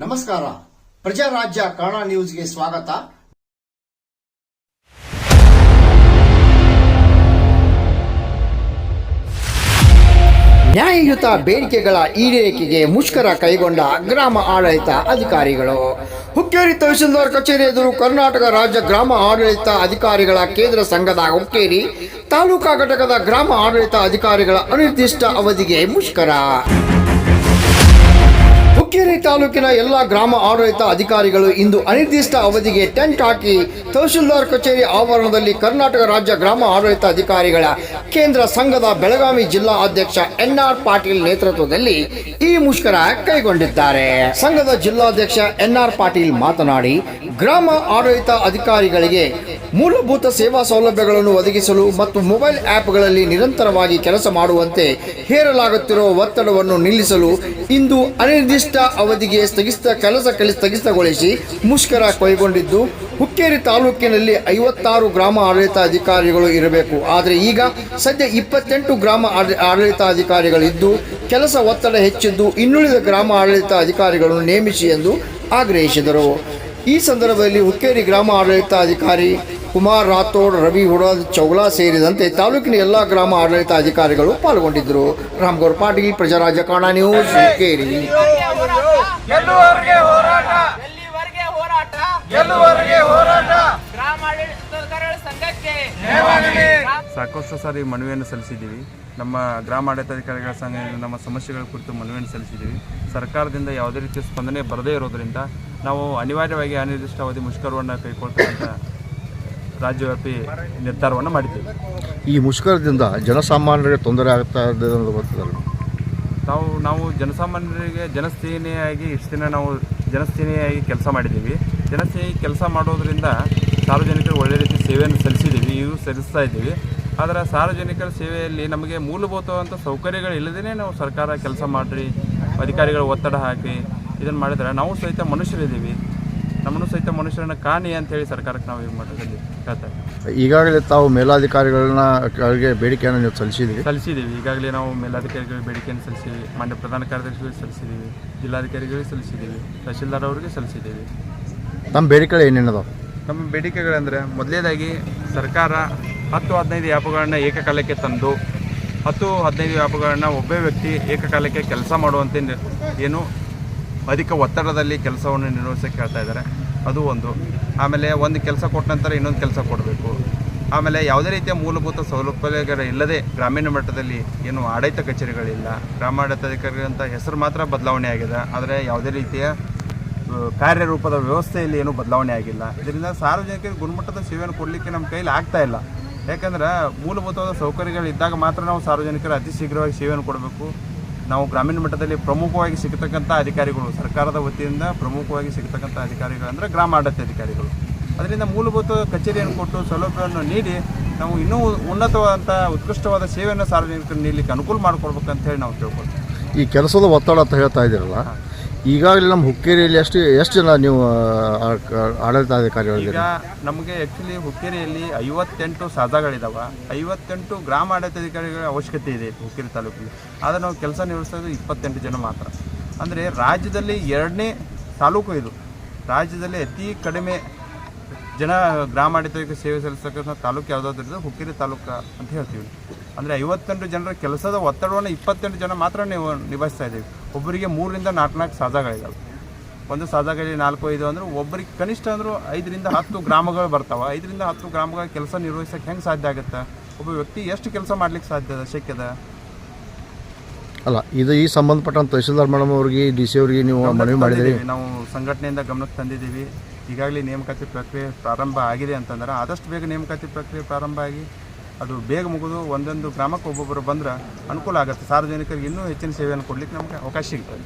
ನಮಸ್ಕಾರ. ಪ್ರಜಾರಾಜ್ಯ ಕನ್ನಡ ನ್ಯೂಸ್ಗೆ ಸ್ವಾಗತ. ನ್ಯಾಯಯುತ ಬೇಡಿಕೆಗಳ ಈಡೇರಿಕೆಗೆ ಮುಷ್ಕರ ಕೈಗೊಂಡ ಗ್ರಾಮ ಆಡಳಿತ ಅಧಿಕಾರಿಗಳು. ಹುಕ್ಕೇರಿ ತಹಶೀಲ್ದಾರ್ ಕಚೇರಿ ಎದುರು ಕರ್ನಾಟಕ ರಾಜ್ಯ ಗ್ರಾಮ ಆಡಳಿತ ಅಧಿಕಾರಿಗಳ ಕೇಂದ್ರ ಸಂಘದ ಹುಕ್ಕೇರಿ ತಾಲೂಕಾ ಘಟಕದ ಗ್ರಾಮ ಆಡಳಿತ ಅಧಿಕಾರಿಗಳ ಅನಿರ್ದಿಷ್ಟ ಅವಧಿಗೆ ಮುಷ್ಕರ. ಹುಕ್ಕೇರಿ ತಾಲೂಕಿನ ಎಲ್ಲ ಗ್ರಾಮ ಆಡಳಿತ ಅಧಿಕಾರಿಗಳು ಇಂದು ಅನಿರ್ದಿಷ್ಟ ಅವಧಿಗೆ ಟೆಂಟ್ ಹಾಕಿ ತಹಶೀಲ್ದಾರ್ ಕಚೇರಿ ಆವರಣದಲ್ಲಿ ಕರ್ನಾಟಕ ರಾಜ್ಯ ಗ್ರಾಮ ಆಡಳಿತ ಅಧಿಕಾರಿಗಳ ಕೇಂದ್ರ ಸಂಘದ ಬೆಳಗಾವಿ ಜಿಲ್ಲಾ ಅಧ್ಯಕ್ಷ ಎನ್ಆರ್ ಪಾಟೀಲ್ ನೇತೃತ್ವದಲ್ಲಿ ಈ ಮುಷ್ಕರ ಕೈಗೊಂಡಿದ್ದಾರೆ. ಸಂಘದ ಜಿಲ್ಲಾಧ್ಯಕ್ಷ ಎನ್ಆರ್ ಪಾಟೀಲ್ ಮಾತನಾಡಿ, ಗ್ರಾಮ ಆಡಳಿತ ಅಧಿಕಾರಿಗಳಿಗೆ ಮೂಲಭೂತ ಸೇವಾ ಸೌಲಭ್ಯಗಳನ್ನು ಒದಗಿಸಲು ಮತ್ತು ಮೊಬೈಲ್ ಆ್ಯಪ್ಗಳಲ್ಲಿ ನಿರಂತರವಾಗಿ ಕೆಲಸ ಮಾಡುವಂತೆ ಹೇರಲಾಗುತ್ತಿರುವ ಒತ್ತಡವನ್ನು ನಿಲ್ಲಿಸಲು ಇಂದು ಅನಿರ್ದಿಷ್ಟ ಅವಧಿಗೆ ಸ್ಥಗಿತ ಕೆಲಸ ಕಲಿ, ಸ್ಥಗಿತಗೊಳಿಸಿ ಮುಷ್ಕರ ಕೈಗೊಂಡಿದ್ದು, ಹುಕ್ಕೇರಿ ತಾಲೂಕಿನಲ್ಲಿ ಐವತ್ತಾರು ಗ್ರಾಮ ಆಡಳಿತ ಅಧಿಕಾರಿಗಳು ಇರಬೇಕು. ಆದರೆ ಈಗ ಸದ್ಯ ಇಪ್ಪತ್ತೆಂಟು ಗ್ರಾಮ ಆಡಳಿತಾಧಿಕಾರಿಗಳಿದ್ದು, ಕೆಲಸ ಒತ್ತಡ ಹೆಚ್ಚಿದ್ದು ಇನ್ನುಳಿದ ಗ್ರಾಮ ಆಡಳಿತ ಅಧಿಕಾರಿಗಳನ್ನು ನೇಮಿಸಿ ಎಂದು ಆಗ್ರಹಿಸಿದರು. ಈ ಸಂದರ್ಭದಲ್ಲಿ ಹುಕ್ಕೇರಿ ಗ್ರಾಮ ಆಡಳಿತಾಧಿಕಾರಿ ಕುಮಾರ್ ರಾಥೋಡ್, ರವಿ ಹುಡಾದ್, ಚೌಲಾ ಸೇರಿದಂತೆ ತಾಲೂಕಿನ ಎಲ್ಲ ಗ್ರಾಮ ಆಡಳಿತ ಅಧಿಕಾರಿಗಳು ಪಾಲ್ಗೊಂಡಿದ್ದರು. ರಾಮ್ಗೌರ್ ಪಾಟೀಲ್ ಪ್ರಜಾರಾಜ್ಯ ಕನ್ನಡ ನ್ಯೂಸ್ ಹುಕ್ಕೇರಿ. ಗೆಲ್ಲುವವರೆಗೆ ಹೋರಾಟ? ಎಲ್ಲಿವರೆಗೆ ಹೋರಾಟ? ಗೆಲ್ಲುವವರೆಗೆ ಹೋರಾಟ? ಗ್ರಾಮಾಡಳಿತಗಾರರ ಸಂಘಕ್ಕೆ. ನೇವಾಗಲಿ ಸಾಕಷ್ಟು ಸಾರಿ ಮನವಿಯನ್ನು ಸಲ್ಲಿಸಿದ್ದೀವಿ. ನಮ್ಮ ಗ್ರಾಮ ಆಡಳಿತಾಧಿಕಾರಿಗಳ ಸಂಘ ನಮ್ಮ ಸಮಸ್ಯೆಗಳ ಕುರಿತು ಮನವಿಯನ್ನು ಸಲ್ಲಿಸಿದ್ದೀವಿ. ಸರ್ಕಾರದಿಂದ ಯಾವುದೇ ರೀತಿಯ ಸ್ಪಂದನೆ ಬರದೇ ಇರೋದರಿಂದ ನಾವು ಅನಿವಾರ್ಯವಾಗಿ ಅನಿರ್ದಿಷ್ಟಾವಧಿ ಮುಷ್ಕರವನ್ನು ಕೈಗೊಳ್ತಕ್ಕಂಥ ರಾಜ್ಯವ್ಯಾಪಿ ನಿರ್ಧಾರವನ್ನು ಮಾಡಿದ್ದೀವಿ. ಈ ಮುಷ್ಕರದಿಂದ ಜನಸಾಮಾನ್ಯರಿಗೆ ತೊಂದರೆ ಆಗ್ತಾ ಇದೆ ನಾವು ನಾವು ಜನಸಾಮಾನ್ಯರಿಗೆ ಜನಸ್ನೇಹಿಯಾಗಿ ಇಷ್ಟು ದಿನ ನಾವು ಜನಸ್ನೇಹಿಯಾಗಿ ಕೆಲಸ ಮಾಡಿದ್ದೀವಿ. ಜನಸ್ನೇಹಿ ಕೆಲಸ ಮಾಡೋದ್ರಿಂದ ಸಾರ್ವಜನಿಕರು ಒಳ್ಳೆ ರೀತಿ ಸೇವೆಯನ್ನು ಸಲ್ಲಿಸಿದ್ದೀವಿ ಇವು ಸಲ್ಲಿಸ್ತಾ ಇದ್ದೀವಿ. ಆದರೆ ಸಾರ್ವಜನಿಕರ ಸೇವೆಯಲ್ಲಿ ನಮಗೆ ಮೂಲಭೂತವಾದಂಥ ಸೌಕರ್ಯಗಳು ಇಲ್ಲದೇ ನಾವು ಸರ್ಕಾರ ಕೆಲಸ ಮಾಡಿರಿ, ಅಧಿಕಾರಿಗಳು ಒತ್ತಡ ಹಾಕಿ ಇದನ್ನು ಮಾಡಿದರೆ ನಾವು ಸಹಿತ ಮನುಷ್ಯರಿದ್ದೀವಿ. ನಮ್ಮನ್ನು ಸಹಿತ ಮನುಷ್ಯರನ್ನ ಕಾಣಿ ಅಂತೇಳಿ ಸರ್ಕಾರಕ್ಕೆ ನಾವು ಈ ಮಟ್ಟದಲ್ಲಿ ಹೇಳ್ತಾ ಇದ್ದೀವಿ. ಈಗಾಗಲೇ ತಾವು ಮೇಲಾಧಿಕಾರಿಗಳನ್ನ ಅವರಿಗೆ ಬೇಡಿಕೆಯನ್ನು ನೀವು ಸಲ್ಲಿಸಿದ್ದೀವಿ ಸಲ್ಲಿಸಿದ್ದೀವಿ. ಈಗಾಗಲೇ ನಾವು ಮೇಲಾಧಿಕಾರಿಗಳಿಗೆ ಬೇಡಿಕೆಯನ್ನು ಸಲ್ಲಿಸಿದ್ದೀವಿ ಮಾನ್ಯ ಪ್ರಧಾನ ಕಾರ್ಯದರ್ಶಿಗಳಿಗೆ ಸಲ್ಲಿಸಿದ್ದೀವಿ ಜಿಲ್ಲಾಧಿಕಾರಿಗಳಿಗೆ ಸಲ್ಲಿಸಿದ್ದೀವಿ ತಹಶೀಲ್ದಾರ್ ಅವರಿಗೆ ಸಲ್ಲಿಸಿದ್ದೀವಿ. ನಮ್ಮ ಬೇಡಿಕೆಗಳು ಏನೇನದಾವ? ನಮ್ಮ ಬೇಡಿಕೆಗಳಂದರೆ ಮೊದಲನೇದಾಗಿ ಸರ್ಕಾರ ಹತ್ತು ಹದಿನೈದು ಆ್ಯಪ್ಗಳನ್ನ ಏಕಕಾಲಕ್ಕೆ ತಂದು ಹತ್ತು ಹದಿನೈದು ಆ್ಯಪ್ಗಳನ್ನ ಒಬ್ಬೇ ವ್ಯಕ್ತಿ ಏಕಕಾಲಕ್ಕೆ ಕೆಲಸ ಮಾಡುವಂತೆ ಏನು ಅಧಿಕ ಒತ್ತಡದಲ್ಲಿ ಕೆಲಸವನ್ನು ನಿರ್ವಹಿಸೋಕ್ಕೆ ಹೇಳ್ತಾ ಇದ್ದಾರೆ. ಅದು ಒಂದು. ಆಮೇಲೆ ಒಂದು ಕೆಲಸ ಕೊಟ್ಟ ನಂತರ ಇನ್ನೊಂದು ಕೆಲಸ ಕೊಡಬೇಕು. ಆಮೇಲೆ ಯಾವುದೇ ರೀತಿಯ ಮೂಲಭೂತ ಸೌಲಭ್ಯಗಳು ಇಲ್ಲದೆ ಗ್ರಾಮೀಣ ಮಟ್ಟದಲ್ಲಿ ಏನು ಆಡಳಿತ ಕಚೇರಿಗಳಿಲ್ಲ. ಗ್ರಾಮಾಡಳಿತಾಧಿಕಾರಿ ಅಂತ ಹೆಸರು ಮಾತ್ರ ಬದಲಾವಣೆ ಆಗಿದೆ. ಆದರೆ ಯಾವುದೇ ರೀತಿಯ ಕಾರ್ಯರೂಪದ ವ್ಯವಸ್ಥೆಯಲ್ಲಿ ಏನೂ ಬದಲಾವಣೆ ಆಗಿಲ್ಲ. ಇದರಿಂದ ಸಾರ್ವಜನಿಕರಿಗೆ ಗುಣಮಟ್ಟದ ಸೇವೆಯನ್ನು ಕೊಡಲಿಕ್ಕೆ ನಮ್ಮ ಕೈಲಿ ಆಗ್ತಾ ಇಲ್ಲ. ಯಾಕಂದ್ರೆ ಮೂಲಭೂತವಾದ ಸೌಕರ್ಯಗಳು ಇದ್ದಾಗ ಮಾತ್ರ ನಾವು ಸಾರ್ವಜನಿಕರು ಅತಿ ಶೀಘ್ರವಾಗಿ ಸೇವೆಯನ್ನು ಕೊಡಬೇಕು. ನಾವು ಗ್ರಾಮೀಣ ಮಟ್ಟದಲ್ಲಿ ಪ್ರಮುಖವಾಗಿ ಸಿಗತಕ್ಕಂಥ ಅಧಿಕಾರಿಗಳು ಸರ್ಕಾರದ ವತಿಯಿಂದ ಪ್ರಮುಖವಾಗಿ ಸಿಗತಕ್ಕಂಥ ಅಧಿಕಾರಿಗಳು ಅಂದರೆ ಗ್ರಾಮ ಆಡಳಿತ ಅಧಿಕಾರಿಗಳು. ಅದರಿಂದ ಮೂಲಭೂತ ಕಚೇರಿಯನ್ನು ಕೊಟ್ಟು ಸೌಲಭ್ಯವನ್ನು ನೀಡಿ ನಾವು ಇನ್ನೂ ಉನ್ನತವಾದಂಥ ಉತ್ಕೃಷ್ಟವಾದ ಸೇವೆಯನ್ನು ಸಾರ್ವಜನಿಕರು ನೀಡಲಿಕ್ಕೆ ಅನುಕೂಲ ಮಾಡಿಕೊಡ್ಬೇಕಂತ ಹೇಳಿ ನಾವು ತಿಳ್ಕೊಳ್ತೀವಿ ಈ ಕೆಲಸದ ಒತ್ತಡ ಅಂತ ಹೇಳ್ತಾ ಇದ್ದೀರಲ್ಲ ಈಗಾಗಲೇ ನಮ್ಮ ಹುಕ್ಕೇರಿಯಲ್ಲಿ ಎಷ್ಟು ಎಷ್ಟು ಜನ ನೀವು ಆ, ಆ, ಈಗ ನಮಗೆ ಆ್ಯಕ್ಚುಲಿ ಹುಕ್ಕೇರಿಯಲ್ಲಿ ಐವತ್ತೆಂಟು ಸಾಧಾಗಳಿದಾವೆ ಐವತ್ತೆಂಟು ಗ್ರಾಮ ಆಡಳಿತಾಧಿಕಾರಿಗಳ ಅವಶ್ಯಕತೆ ಇದೆ ಹುಕ್ಕೇರಿ ತಾಲೂಕಿಗೆ. ಆದರೆ ನಾವು ಕೆಲಸ ನಿರ್ವಹಿಸೋದು ಇಪ್ಪತ್ತೆಂಟು ಜನ ಮಾತ್ರ. ಅಂದರೆ ರಾಜ್ಯದಲ್ಲಿ ಎರಡನೇ ತಾಲೂಕು ಇದು. ರಾಜ್ಯದಲ್ಲಿ ಅತಿ ಕಡಿಮೆ ಜನ ಗ್ರಾಮ ಆಡಳಿತಕ್ಕೆ ಸೇವೆ ಸಲ್ಲಿಸ್ತಕ್ಕಂಥ ತಾಲೂಕು ಯಾವುದಾದ್ರೂ ಹುಕ್ಕೇರಿ ತಾಲೂಕು ಅಂತ ಹೇಳ್ತೀವಿ. ಅಂದರೆ ಐವತ್ತೆಂಟು ಜನರ ಕೆಲಸದ ಒತ್ತಡವನ್ನು ಇಪ್ಪತ್ತೆಂಟು ಜನ ಮಾತ್ರ ನೀವು ನಿಭಾಯಿಸ್ತಾ ಇದ್ದೀವಿ. ಒಬ್ಬರಿಗೆ ಮೂರರಿಂದ ನಾಲ್ಕು ನಾಲ್ಕು ಸಾಧಾಗಳಿದ್ದಾವೆ ಒಂದು ಸಾಧಾಗಲಿ ನಾಲ್ಕು ಐದು ಅಂದರೆ ಒಬ್ಬರಿಗೆ ಕನಿಷ್ಠ ಅಂದರೂ ಐದರಿಂದ ಹತ್ತು ಗ್ರಾಮಗಳು ಬರ್ತಾವೆ. ಐದರಿಂದ ಹತ್ತು ಗ್ರಾಮಗಳ ಕೆಲಸ ನಿರ್ವಹಿಸಕ್ಕೆ ಹೆಂಗೆ ಸಾಧ್ಯ ಆಗುತ್ತೆ? ಒಬ್ಬ ವ್ಯಕ್ತಿ ಎಷ್ಟು ಕೆಲಸ ಮಾಡ್ಲಿಕ್ಕೆ ಸಾಧ್ಯ ಅದ ಶಕ್ಯದ? ಅಲ್ಲ ಇದು ಈ ಸಂಬಂಧಪಟ್ಟಂತ ತಹಸೀಲ್ದಾರ್ ಮೇಡಮ್ ಅವ್ರಿಗೆ ಡಿ ಸಿ ಅವರಿಗೆ ನೀವು ಮನವಿ ಮಾಡಿದ್ದೀವಿ ನಾವು ಸಂಘಟನೆಯಿಂದ ಗಮನಕ್ಕೆ ತಂದಿದ್ದೀವಿ. ಈಗಾಗಲೇ ನೇಮಕಾತಿ ಪ್ರಕ್ರಿಯೆ ಪ್ರಾರಂಭ ಆಗಿದೆ ಅಂತಂದ್ರೆ ಆದಷ್ಟು ಬೇಗ ನೇಮಕಾತಿ ಪ್ರಕ್ರಿಯೆ ಪ್ರಾರಂಭ ಆಗಿ ಅದು ಬೇಗ ಮುಗಿದು ಒಂದೊಂದು ಗ್ರಾಮಕ್ಕೆ ಒಬ್ಬೊಬ್ಬರು ಬಂದ್ರೆ ಅನುಕೂಲ ಆಗುತ್ತೆ. ಸಾರ್ವಜನಿಕರಿಗೆ ಇನ್ನೂ ಹೆಚ್ಚಿನ ಸೇವೆಯನ್ನು ಕೊಡಲಿಕ್ಕೆ ನಮಗೆ ಅವಕಾಶ ಸಿಗ್ತದೆ.